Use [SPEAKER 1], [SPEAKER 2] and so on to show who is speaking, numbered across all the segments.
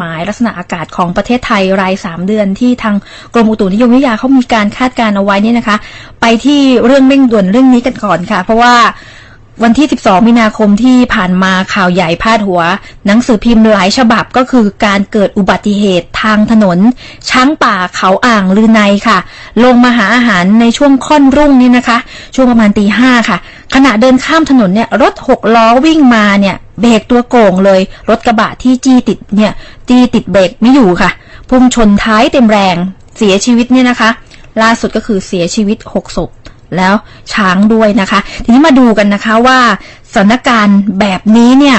[SPEAKER 1] หมายลักษณะอากาศของประเทศไทยรายสามเดือนที่ทางกรมอุตุนิยมวิทยาเขามีการคาดการเอาไว้เนี่ยนะคะ ไปที่เรื่องเร่งด่วนเรื่องนี้กันก่อนค่ะ เพราะว่าวันที่ 12 มีนาคมที่ผ่านมาข่าวใหญ่พาดหัว หนังสือพิมพ์หลายฉบับก็คือการเกิดอุบัติเหตุทางถนน ช้างป่าเขาอ่างลือในค่ะ ลงมาหาอาหารในช่วงค่อนรุ่งนี่นะคะ ช่วงประมาณตีห้าค่ะ ขณะเดินข้ามถนนเนี่ยรถหกล้อวิ่งมาเนี่ย เบรกตัวโก่งเลย รถกระบะที่จี้ติดเนี่ย จี้ติดเบรกไม่อยู่ค่ะ พุ่งชนท้ายเต็มแรง เสียชีวิตเนี่ยนะคะ ล่าสุดก็คือเสียชีวิตหกศพแล้วช้างด้วยนะคะ ทีนี้มาดูกันนะคะว่าสถานการณ์แบบนี้เนี่ย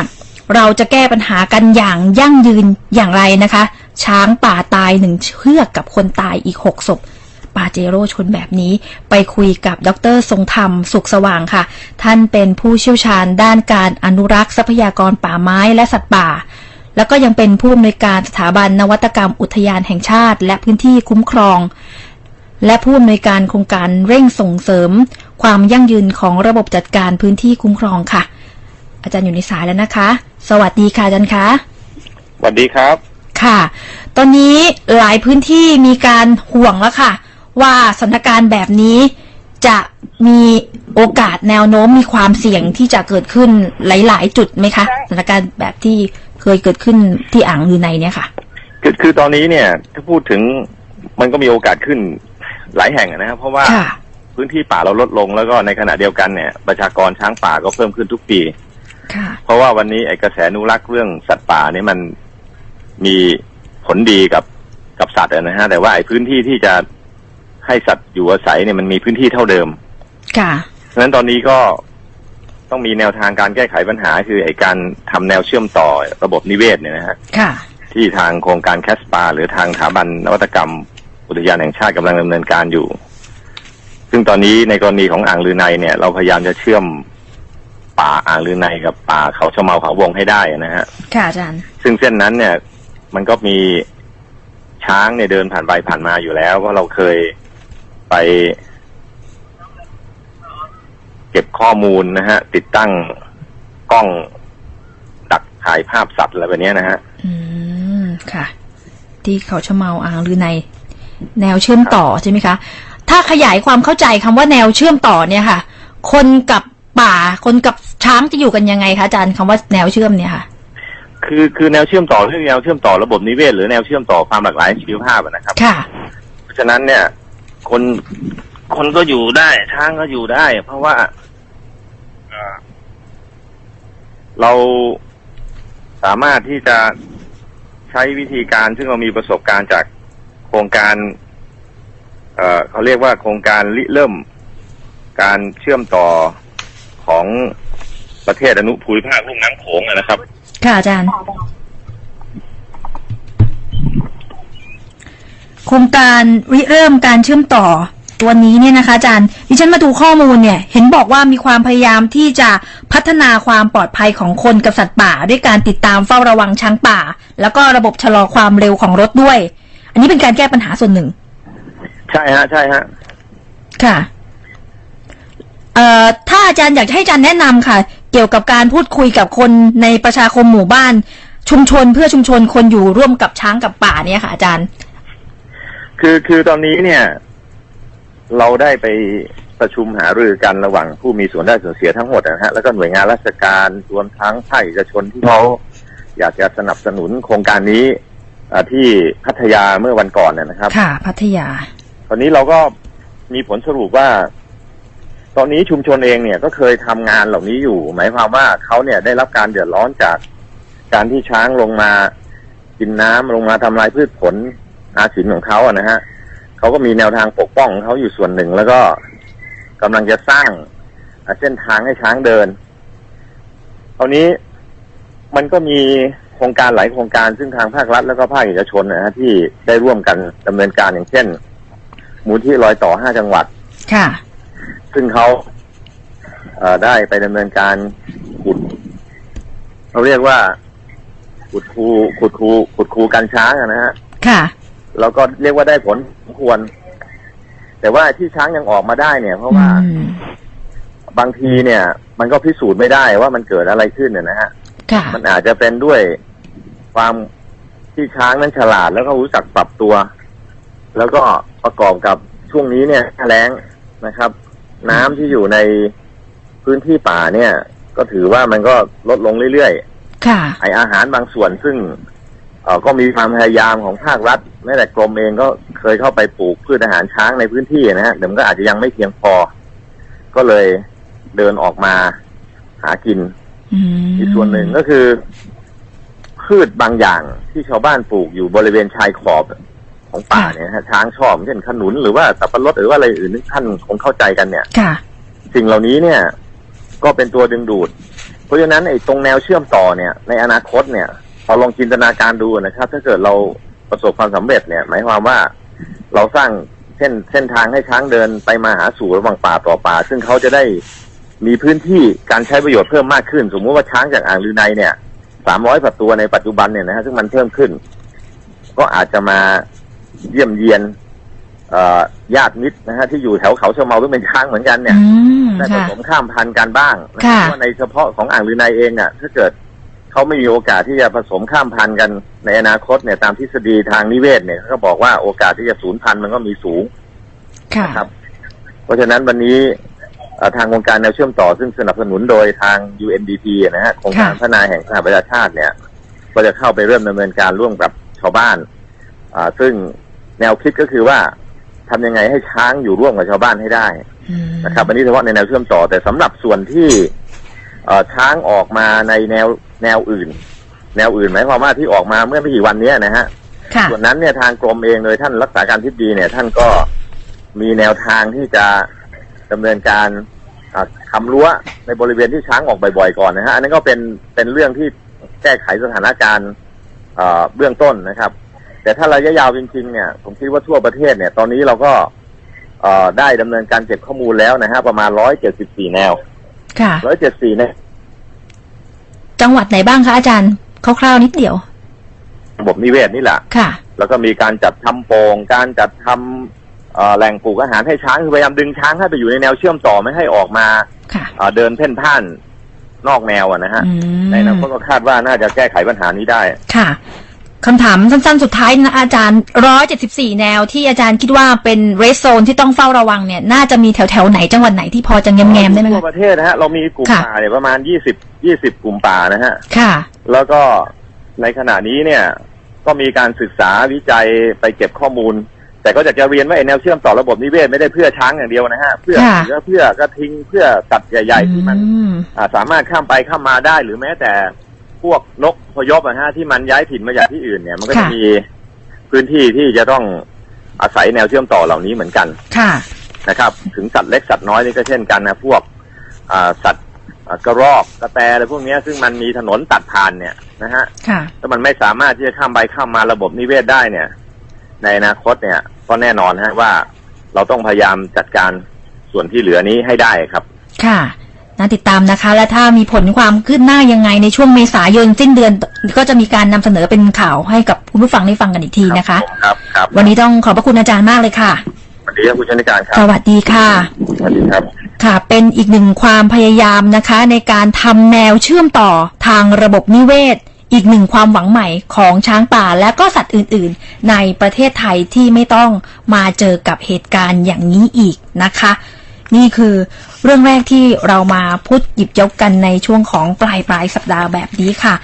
[SPEAKER 1] เราจะแก้ปัญหากันอย่างยั่งยืนอย่างไรนะคะ ช้างป่าตายหนึ่งเชือกกับคนตายอีกหกศพ ปาเจโร่ชนแบบนี้ ไปคุยกับดรทรงธรรมสุขสว่างค่ะ ท่านเป็นผู้เชี่ยวชาญด้านการอนุรักษ์ทรัพยากรป่าไม้และสัตว์ป่า แล้วก็ยังเป็นผู้อำนวยการสถาบันนวัตกรรมอุทยานแห่งชาติ และพื้นที่คุ้มครอง และผู้อำนวยการโครงการเร่งส่งเสริม ความยั่งยืนของระบบจัดการพื้นที่คุ้มครองค่ะ อาจารย์อยู่ในสายแล้วนะคะ สวัสดีค่ะอาจารย์คะ
[SPEAKER 2] สวัสดีครับ
[SPEAKER 1] ค่ะ ตอนนี้หลายพื้นที่มีการห่วงแล้วค่ะ ว่าสถานการณ์แบบนี้จะมีโอกาสแนวโน้มมีความเสี่ยงที่จะเกิดขึ้นหลาย ๆ จุดไหมคะสถานการณ์แบบที่เคยเกิดขึ้นที่อ่างลือในเนี่ยค่ะ
[SPEAKER 2] คือคือตอนนี้เนี่ยถ้าพูดถึงมันก็มีโอกาสขึ้นหลายแห่งอะนะครับเพราะว่า
[SPEAKER 1] ค่ะ
[SPEAKER 2] พื้นที่ป่าเราลดลงแล้วก็ในขณะเดียวกันเนี่ย ประชากรช้างป่าก็เพิ่มขึ้นทุกปี
[SPEAKER 1] ค่ะ
[SPEAKER 2] เพราะว่าวันนี้ไอ้กระแสอนุรักษ์เรื่องสัตว์ป่าเนี่ยมันมีผลดีกับกับสัตว์อะนะฮะแต่ว่าไอ้พื้นที่ที่จะ ให้สัตว์อยู่อาศัยเนี่ยมันมีพื้นที่เท่าเดิม
[SPEAKER 1] ค่ะ
[SPEAKER 2] เพราะฉะนั้นตอนนี้ก็ต้องมีแนวทางการแก้ไขปัญหา คือไอ้การทำแนวเชื่อมต่อระบบนิเวศเนี่ยนะฮะ
[SPEAKER 1] ค่ะ
[SPEAKER 2] ที่ทางโครงการแคสปา หรือทางสถาบันนวัตกรรม อุทยานแห่งชาติกำลังดำเนินการอยู่ ซึ่งตอนนี้ในกรณีของอ่างลือในเนี่ย เราพยายามจะเชื่อมป่าอ่างลือในกับป่าเขาชะเมาเขาวงให้ได้นะฮะ
[SPEAKER 1] ค่ะอาจารย์
[SPEAKER 2] ซึ่งเส้นนั้นเนี่ย มันก็มีช้างเนี่ยเดินผ่านไปผ่านมาอยู่แล้ว เพราะเราเคย ไป เก็บข้อมูลนะฮะ ติดตั้งกล้องดักถ่ายภาพสัตว์อะไรแบบเนี้ยนะฮะ
[SPEAKER 1] อืม ค่ะ ที่เขาชะเมาอ่างลือใน แนวเชื่อมต่อใช่ไหมคะ ถ้าขยายความเข้าใจคำว่าแนวเชื่อมต่อเนี่ยค่ะ คนกับป่า คนกับช้างจะอยู่กันยังไงคะอาจารย์คำว่าแนวเชื่อมเนี่ยค่ะ
[SPEAKER 2] คือคือแนวเชื่อมต่อเรื่องแนวเชื่อมต่อระบบนิเวศหรือแนวเชื่อมต่อความหลากหลายชีวภาพอะนะครับ
[SPEAKER 1] ค่ะ
[SPEAKER 2] เพราะฉะนั้นเนี่ย คนคนก็อยู่ได้ช้างก็อยู่ได้ เพราะว่าเอ่อเราสามารถที่จะใช้วิธีการซึ่งเรามีประสบการณ์จากโครงการ เอ่อเขาเรียกว่าโครงการริเริ่มการเชื่อมต่อของประเทศอนุภูมิภาคลุ่มน้ำโขงอะนะครับ
[SPEAKER 1] ค่ะอาจารย์ โครงการริเริ่มการเชื่อมต่อตัวนี้เนี่ยนะคะอาจารย์ดิฉันมาดูข้อมูลเนี่ยเห็นบอกว่ามีความพยายามที่จะพัฒนาความปลอดภัยของคนกับสัตว์ป่า ด้วยการติดตามเฝ้าระวังช้างป่า แล้วก็ระบบชะลอความเร็วของรถด้วย อันนี้เป็นการแก้ปัญหาส่วนหนึ่ง
[SPEAKER 2] ใช่ฮะ ใช่ฮะ
[SPEAKER 1] ค่ะเอ่อถ้าอาจารย์อยากจะให้อาจารย์แนะนำค่ะ เกี่ยวกับการพูดคุยกับคนในประชาคมหมู่บ้าน ชุมชนเพื่อชุมชนคนอยู่ร่วมกับช้างกับป่าเนี่ยค่ะอาจารย์
[SPEAKER 2] คือคือตอนนี้เนี่ย เราได้ไปประชุมหารือกันระหว่างผู้มีส่วนได้ส่วนเสียทั้งหมดนะฮะแล้วก็หน่วยงานราชการรวมทั้งภาคเอกชนที่เขาอยากจะสนับสนุนโครงการนี้อ่าที่พัทยาเมื่อวันก่อนเนยนะครับ
[SPEAKER 1] ค่ะ พัทยา
[SPEAKER 2] ตอนนี้เราก็มีผลสรุปว่า ตอนนี้ชุมชนเองเนี่ยก็เคยทำงานเหล่านี้อยู่ หมายความว่าเขาเนี่ยได้รับการเดือดร้อนจากการที่ช้างลงมากินน้ำลงมาทำลายพืชผล อาศินของเขาอะนะฮะเขาก็มีแนวทางปกป้องของเขาอยู่ส่วนหนึ่ง แล้วก็กำลังจะสร้างอ่าเส้นทางให้ช้างเดินตอนนี้มันก็มีโครงการหลายโครงการซึ่งทางภาครัฐแล้วก็ภาคเอกชนนะฮะที่ได้ร่วมกันดำเนินการอย่างเช่น มูลที่รอยต่อห้าจังหวัด
[SPEAKER 1] ค่ะ
[SPEAKER 2] ซึ่งเขาเอ่อได้ไปดำเนินการขุดเขาเรียกว่าขุดคูขุดคูขุดคูกันช้างอะนะฮะ
[SPEAKER 1] ค่ะ
[SPEAKER 2] แล้วก็เรียกว่าได้ผลสมควร แต่ว่าที่ช้างยังออกมาได้เนี่ย เพราะว่า
[SPEAKER 1] อืม
[SPEAKER 2] บางทีเนี่ย มันก็พิสูจน์ไม่ได้ว่ามันเกิดอะไรขึ้นเนี่ยนะฮะ
[SPEAKER 1] ค่ะ
[SPEAKER 2] มันอาจจะเป็นด้วยความที่ช้างนั้นฉลาดแล้วก็รู้จักปรับตัว แล้วก็ประกอบกับช่วงนี้เนี่ยหน้าแล้งนะครับ น้ำที่อยู่ในพื้นที่ป่าเนี่ย ก็ถือว่ามันก็ลดลงเรื่อยๆ
[SPEAKER 1] ค่ะ
[SPEAKER 2] ไออาหารบางส่วนซึ่งเอ่อ ก็มีความพยายามของภาครัฐแม้แต่กรมเองก็เคยเข้าไปปลูกพืชอาหารช้างในพื้นที่นะฮะแต่มันก็อาจจะยังไม่เพียงพอ ก็เลยเดินออกมาหากิน
[SPEAKER 1] อืม
[SPEAKER 2] อีกส่วนหนึ่งก็คือ พืชบางอย่างที่ชาวบ้านปลูกอยู่บริเวณชายขอบของป่าเนี่ยฮะช้างชอบเช่นขนุนหรือว่าสับปะรดหรือว่าอะไรอื่นที่ท่านคงเข้าใจกันเนี่ย
[SPEAKER 1] ค่ะ
[SPEAKER 2] สิ่งเหล่านี้เนี่ย ก็เป็นตัวดึงดูด เพราะฉะนั้นไอ้ตรงแนวเชื่อมต่อเนี่ย ในอนาคตเนี่ย พอลองจินตนาการดูนะครับ ถ้าเกิดเราประสบความสำเร็จเนี่ย หมายความว่าเราสร้างเส้นเส้นทางให้ช้างเดินไปมาหาสู่ระหว่างป่าต่อป่า ซึ่งเขาจะได้มีพื้นที่การใช้ประโยชน์เพิ่มมากขึ้น สมมติว่าช้างจากอ่างลือในเนี่ยสามร้อยตัวในปัจจุบันเนี่ยนะฮะซึ่งมันเพิ่มขึ้น ก็อาจจะมาเยี่ยมเยียนเอ่อญาติมิตรนะฮะที่อยู่แถวเขาเชาเมาซึ่งเป็นช้างเหมือนกันเนี่ย
[SPEAKER 1] อืม
[SPEAKER 2] ได้ผ
[SPEAKER 1] ค่ะ
[SPEAKER 2] สมข้ามพันธุ์กันบ้างนะ
[SPEAKER 1] ค่ะ
[SPEAKER 2] เพราะว่าในเฉพาะของอ่างลือในเองอะถ้าเกิด เขาไม่มีโอกาสที่จะผสมข้ามพันธุ์กันในอนาคตเนี่ยตามทฤษฎีทางนิเวศเนี่ยเขาก็บอกว่าโอกาสที่จะสูญพันธุ์มันก็มีสูง
[SPEAKER 1] ค่ะ
[SPEAKER 2] นะครับ เพราะฉะนั้นวันนี้เอ่อทางองค์การแนวเชื่อมต่อซึ่งสนับสนุนโดยทาง UNDP นะฮะโครงการ
[SPEAKER 1] ค่ะ
[SPEAKER 2] พัฒนาแห่งสหประชาชาติเนี่ย ก็จะเข้าไปเริ่มดำเนินการร่วมกับชาวบ้านอ่าซึ่งแนวคิดก็คือว่าทำยังไงให้ช้างอยู่ร่วมกับชาวบ้านให้ได้
[SPEAKER 1] อืม
[SPEAKER 2] นะครับอันนี้เฉพาะในแนวเชื่อมต่อแต่สำหรับส่วนที่เอ่อช้างออกมาในแนว แนวอื่น แนวอื่นหมายความว่าที่ออกมาเมื่อไม่กี่วันเนี้ยนะฮะ
[SPEAKER 1] ค่ะ
[SPEAKER 2] ส่วนนั้นเนี่ยทางกรมเองโดยท่านรักษาการทิบดีเนี่ย ท่านก็มีแนวทางที่จะดำเนินการอ่าทำรั้วในบริเวณที่ช้างออกบ่อยๆก่อนนะฮะอันนั้นก็เป็นเป็นเรื่องที่แก้ไขสถานการณ์เอ่อเบื้องต้นนะครับ แต่ถ้าระยะยาวจริงๆเนี่ย ผมคิดว่าทั่วประเทศเนี่ย ตอนนี้เราก็เอ่อได้ดำเนินการเก็บข้อมูลแล้วนะฮะประมาณ174แนว
[SPEAKER 1] ค่ะ
[SPEAKER 2] 174เนี่ย
[SPEAKER 1] จังหวัดไหนบ้างคะอาจารย์คร่าวๆนิดเดียว
[SPEAKER 2] ระบบนิเวศนี่แหละ
[SPEAKER 1] ค่ะ
[SPEAKER 2] แล้วก็มีการจัดทำโปง่งการจัดทำเอ่อแหล่งปลูกอาหารให้ช้างคือพยายามดึงช้างให้ไปอยู่ในแนวเชื่อมต่อไม่ให้ออกมา
[SPEAKER 1] ค่ะ
[SPEAKER 2] เอ่อเดินเพ่นพ่านนอกแนวอะนะฮะ
[SPEAKER 1] อืม
[SPEAKER 2] ในอนาคตก็คาดว่าน่าจะแก้ไขปัญหานี้ได้
[SPEAKER 1] ค่ะ คำถามสั้นๆ สุดท้ายนะอาจารย์ร้อยเจ็ดสิบสี่แนวที่อาจารย์คิดว่าเป็นเรสโซนที่ต้องเฝ้าระวังเนี่ย น่าจะมีแถวๆไหนจังหวัดไหนที่พอจะแง้มๆได้ไหม
[SPEAKER 2] ทั่ว
[SPEAKER 1] คะ
[SPEAKER 2] ประเทศนะฮะเรามีกลุ่ม
[SPEAKER 1] ค่ะ
[SPEAKER 2] ป่าเนี่ยประมาณ20 20กลุ่มป่านะฮะ
[SPEAKER 1] ค่ะ
[SPEAKER 2] แล้วก็ในขณะนี้เนี่ย ก็มีการศึกษาวิจัยไปเก็บข้อมูล แต่ก็อยากจะเรียนว่าไอ้แนวเชื่อมต่อระบบนิเวศไม่ได้เพื่อช้างอย่างเดียวนะฮะเพื่อ
[SPEAKER 1] ค่ะ
[SPEAKER 2] เสือเพื่อกระทิงเพื่อสัตว์ใหญ่ ๆ ที่มัน
[SPEAKER 1] อืม
[SPEAKER 2] อ่าสามารถข้ามไปข้ามมาได้หรือแม้แต่ พวกนกพยพนะฮะที่มันย้ายถิ่นมาจากที่อื่นเนี่ย มันก็จะ
[SPEAKER 1] ค่ะ
[SPEAKER 2] มีพื้นที่ที่จะต้องอาศัยแนวเชื่อมต่อเหล่านี้เหมือนกัน
[SPEAKER 1] ค่ะ
[SPEAKER 2] นะครับ ถึงสัตว์เล็กสัตว์น้อยนี่ก็เช่นกันนะพวกอ่าสัตว์อ่ากระรอกกระแตอะไรพวกเนี้ยซึ่งมันมีถนนตัดผ่านเนี่ยนะฮะ
[SPEAKER 1] ค่ะ
[SPEAKER 2] ถ้ามันไม่สามารถที่จะข้ามไปข้ามมาระบบนิเวศได้เนี่ย ในอนาคตเนี่ย ก็แน่นอนฮะว่าเราต้องพยายามจัดการส่วนที่เหลือนี้ให้ได้ครับ
[SPEAKER 1] ค่ะ น่าติดตามนะคะ และถ้ามีผลความคืบหน้ายังไงในช่วงเมษายนสิ้นเดือน ก็จะมีการนำเสนอเป็นข่าวให้กับคุณผู้ฟังได้ฟังกันอีกทีนะคะ
[SPEAKER 2] ครับครับ
[SPEAKER 1] วันนี้ต้องขอบพระคุณอาจารย์มากเลยค่ะ
[SPEAKER 2] สวัสดีครับคุณชนิการครั
[SPEAKER 1] ส
[SPEAKER 2] บ
[SPEAKER 1] วัสดีค่ะ
[SPEAKER 2] สวัสดีครับ
[SPEAKER 1] ค่ะ เป็นอีกหนึ่งความพยายามนะคะ ในการทำแนวเชื่อมต่อทางระบบนิเวศ อีกหนึ่งความหวังใหม่ของช้างป่าและก็สัตว์อื่น ๆ ในประเทศไทยที่ไม่ต้องมาเจอกับเหตุการณ์อย่างนี้อีกนะคะ นี่คือเรื่องแรกที่เรามาพูดหยิบยกกันในช่วงของปลายปลายสัปดาห์แบบนี้ค่ะ